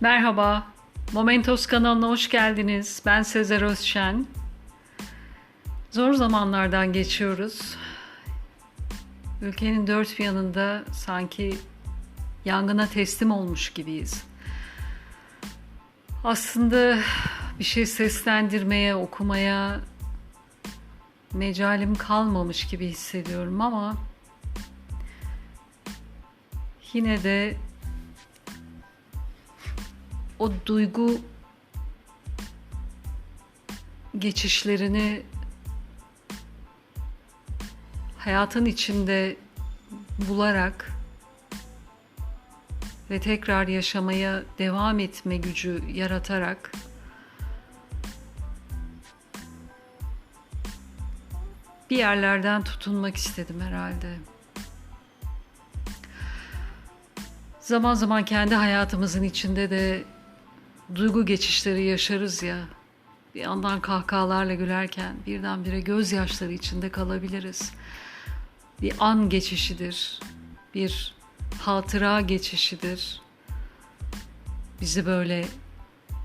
Merhaba, Momentos kanalına hoş geldiniz. Ben Sezer Özşen. Zor zamanlardan geçiyoruz. Ülkenin dört bir yanında sanki yangına teslim olmuş gibiyiz. Aslında bir şey seslendirmeye, okumaya mecalim kalmamış gibi hissediyorum ama yine de o duygu geçişlerini hayatın içinde bularak ve tekrar yaşamaya devam etme gücü yaratarak bir yerlerden tutunmak istedim herhalde. Zaman zaman kendi hayatımızın içinde de duygu geçişleri yaşarız ya. Bir yandan kahkahalarla gülerken birdenbire gözyaşları içinde kalabiliriz. Bir an geçişidir. Bir hatıra geçişidir. Bizi böyle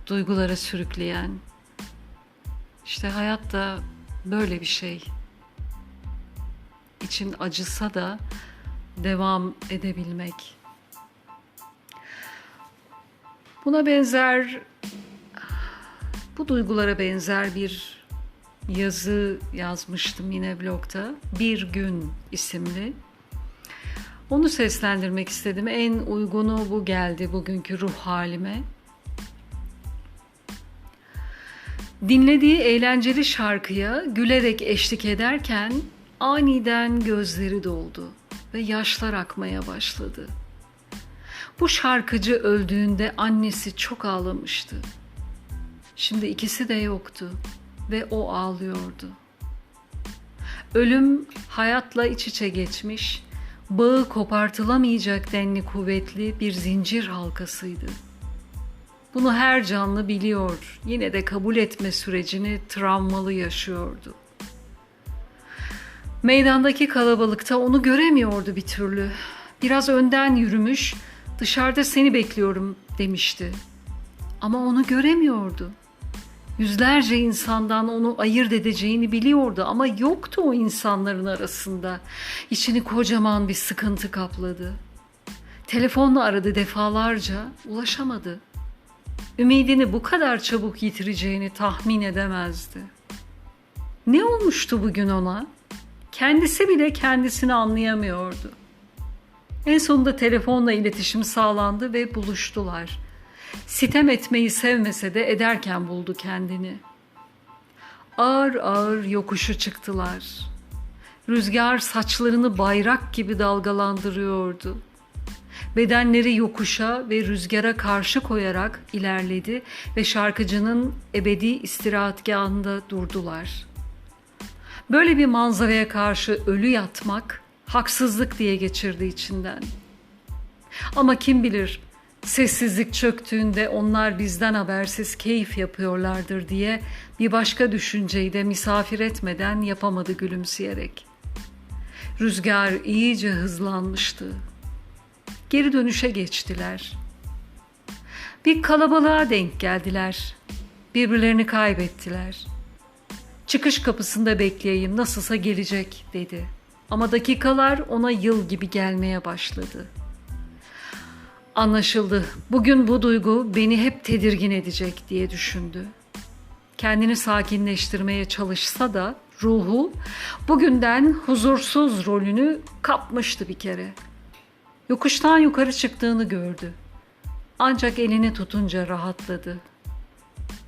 duygulara sürükleyen. İşte hayat da böyle bir şey. İçin acısa da devam edebilmek. Buna benzer, bu duygulara benzer bir yazı yazmıştım yine blogda. Bir Gün isimli. Onu seslendirmek istedim. En uygunu bu geldi bugünkü ruh halime. Dinlediği eğlenceli şarkıya gülerek eşlik ederken aniden gözleri doldu ve yaşlar akmaya başladı. Bu şarkıcı öldüğünde annesi çok ağlamıştı. Şimdi ikisi de yoktu ve o ağlıyordu. Ölüm hayatla iç içe geçmiş, bağı kopartılamayacak denli kuvvetli bir zincir halkasıydı. Bunu her canlı biliyor, yine de kabul etme sürecini travmalı yaşıyordu. Meydandaki kalabalıkta onu göremiyordu bir türlü. Biraz önden yürümüş, dışarıda seni bekliyorum demişti. Ama onu göremiyordu. Yüzlerce insandan onu ayırt edeceğini biliyordu ama yoktu o insanların arasında. İçini kocaman bir sıkıntı kapladı. Telefonla aradı defalarca, ulaşamadı. Ümidini bu kadar çabuk yitireceğini tahmin edemezdi. Ne olmuştu bugün ona? Kendisi bile kendisini anlayamıyordu. En sonunda telefonla iletişim sağlandı ve buluştular. Sitem etmeyi sevmese de ederken buldu kendini. Ağır ağır yokuşu çıktılar. Rüzgar saçlarını bayrak gibi dalgalandırıyordu. Bedenleri yokuşa ve rüzgara karşı koyarak ilerledi ve şarkıcının ebedi istirahatgahında durdular. Böyle bir manzaraya karşı ölü yatmak haksızlık diye geçirdi içinden. Ama kim bilir sessizlik çöktüğünde onlar bizden habersiz keyif yapıyorlardır diye bir başka düşünceyi de misafir etmeden yapamadı gülümseyerek. Rüzgar iyice hızlanmıştı. Geri dönüşe geçtiler. Bir kalabalığa denk geldiler. Birbirlerini kaybettiler. Çıkış kapısında bekleyeyim nasılsa gelecek dedi. Ama dakikalar ona yıl gibi gelmeye başladı. Anlaşıldı. Bugün bu duygu beni hep tedirgin edecek diye düşündü. Kendini sakinleştirmeye çalışsa da ruhu bugünden huzursuz rolünü kapmıştı bir kere. Yokuştan yukarı çıktığını gördü. Ancak elini tutunca rahatladı.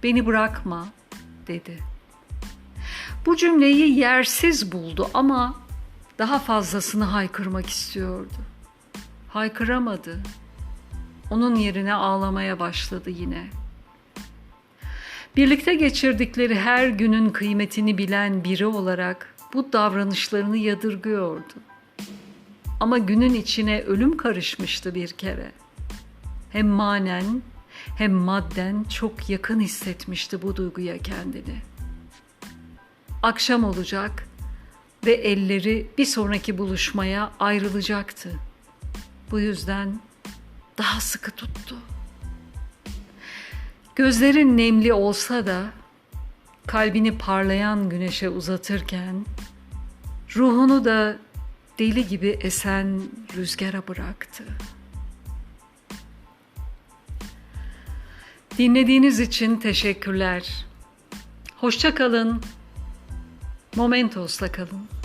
Beni bırakma dedi. Bu cümleyi yersiz buldu ama daha fazlasını haykırmak istiyordu. Haykıramadı. Onun yerine ağlamaya başladı yine. Birlikte geçirdikleri her günün kıymetini bilen biri olarak bu davranışlarını yadırgıyordu. Ama günün içine ölüm karışmıştı bir kere. Hem manen hem madden çok yakın hissetmişti bu duyguya kendini. Akşam olacak ve elleri bir sonraki buluşmaya ayrılacaktı. Bu yüzden daha sıkı tuttu. Gözlerin nemli olsa da kalbini parlayan güneşe uzatırken ruhunu da deli gibi esen rüzgara bıraktı. Dinlediğiniz için teşekkürler. Hoşça kalın. Momentos'la kalın.